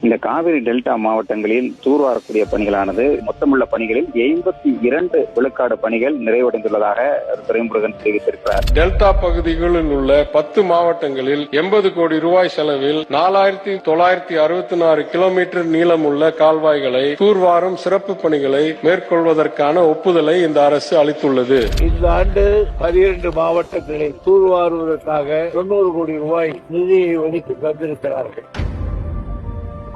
இந்த காவிரி டெல்டா மாவட்டங்களில் தூர்வாரக்கூடிய பணிகளானது மொத்தமுள்ள பணிகளில் எண்பத்தி இரண்டு விழுக்காடு பணிகள் நிறைவடைந்துள்ளதாக துரைமுருகன் தெரிவித்திருக்கிறார். டெல்டா பகுதிகளில் உள்ள பத்து மாவட்டங்களில் எண்பது கோடி ரூபாய் செலவில் நாலாயிரத்தி தொள்ளாயிரத்தி அறுபத்தி நாலு கிலோமீட்டர் நீளமுள்ள கால்வாய்களை தூர்வாரும் சிறப்பு பணிகளை மேற்கொள்வதற்கான ஒப்புதலை இந்த அரசு அளித்துள்ளது. இந்த ஆண்டு பனிரெண்டு மாவட்டங்களை தூர்வாருவதற்காக தொண்ணூறு கோடி ரூபாய் நிதியை ஒதுக்கி தந்திருக்கிறார்கள்.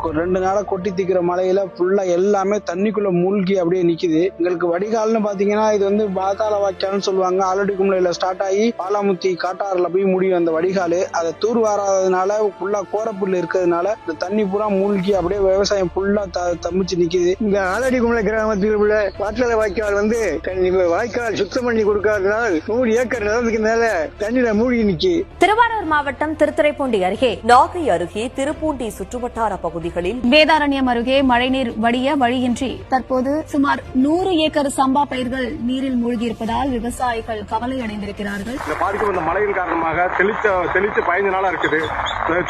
ரெண்டு நாளா கொட்டி தீக்கிற மழையில ஃபுல்லா எல்லாமே தண்ணிக்குள்ள மூழ்கி அப்படியே நிக்குது. எங்களுக்கு வடிகால்னு பாத்தீங்கன்னா இது வந்து பாதாள வாய்க்கால்னு சொல்லுவாங்க. ஆலடி கும்பலையில ஸ்டார்ட் ஆகி பாலாமுத்தி காட்டாறுல போய் முடியும் அந்த வடிகால். அதை தூர் வாராததுனால ஃபுல்லா கோரப்புல் இருக்கிறதுனால இந்த தண்ணி பூரா மூழ்கி அப்படியே விவசாயம் ஃபுல்லா த- தம்பிச்சு நிக்குது. இந்த ஆலடி குமலை கிராமத்தில் உள்ள பாட்டல வாய்க்கால் வந்து தண்ணி வாய்க்கால் சுத்தம் பண்ணி கொடுக்காதனால் நூறு ஏக்கர் நிலத்துக்கு மேல தண்ணியில மூழ்கி நிக்கி. திருவாரூர் மாவட்டம் திருத்துறைப்பூண்டி அருகே நாகை அருகே திருப்பூண்டி சுற்றுவட்டார பகுதிகளில் வேதாரண்யம் அருகே மழைநீர் வடிய வழியின்றி தற்போது சுமார் நூறு ஏக்கர் சம்பா பயிர்கள் நீரில் மூழ்கியிருப்பதால் விவசாயிகள் கவலை அடைந்திருக்கிறார்கள் இந்த பாதிக்கப்பட்ட மழையின் காரணமாக தெளிச்ச தெளிச்சு பதினஞ்சு நாளா இருக்குது.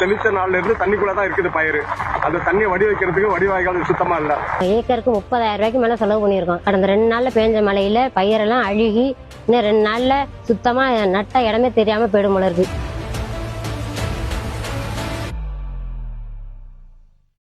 தெளிச்ச நாள்ல இருந்து தண்ணிக்குள்ள தான் இருக்குது பயிர். அந்த தண்ணியை வடி வைக்கிறதுக்கு வடிவாய்கள் சுத்தமா இல்ல. ஏக்கருக்கு முப்பதாயிரம் ரூபாய்க்கு மேல செலவு பண்ணியிருக்கோம். கடந்த ரெண்டு நாள்ல பேஞ்ச மழையில பயிரெல்லாம் அழுகி இன்னும் ரெண்டு நாள்ல சுத்தமா நட்ட இடமே தெரியாம போயிடும் இருக்கு.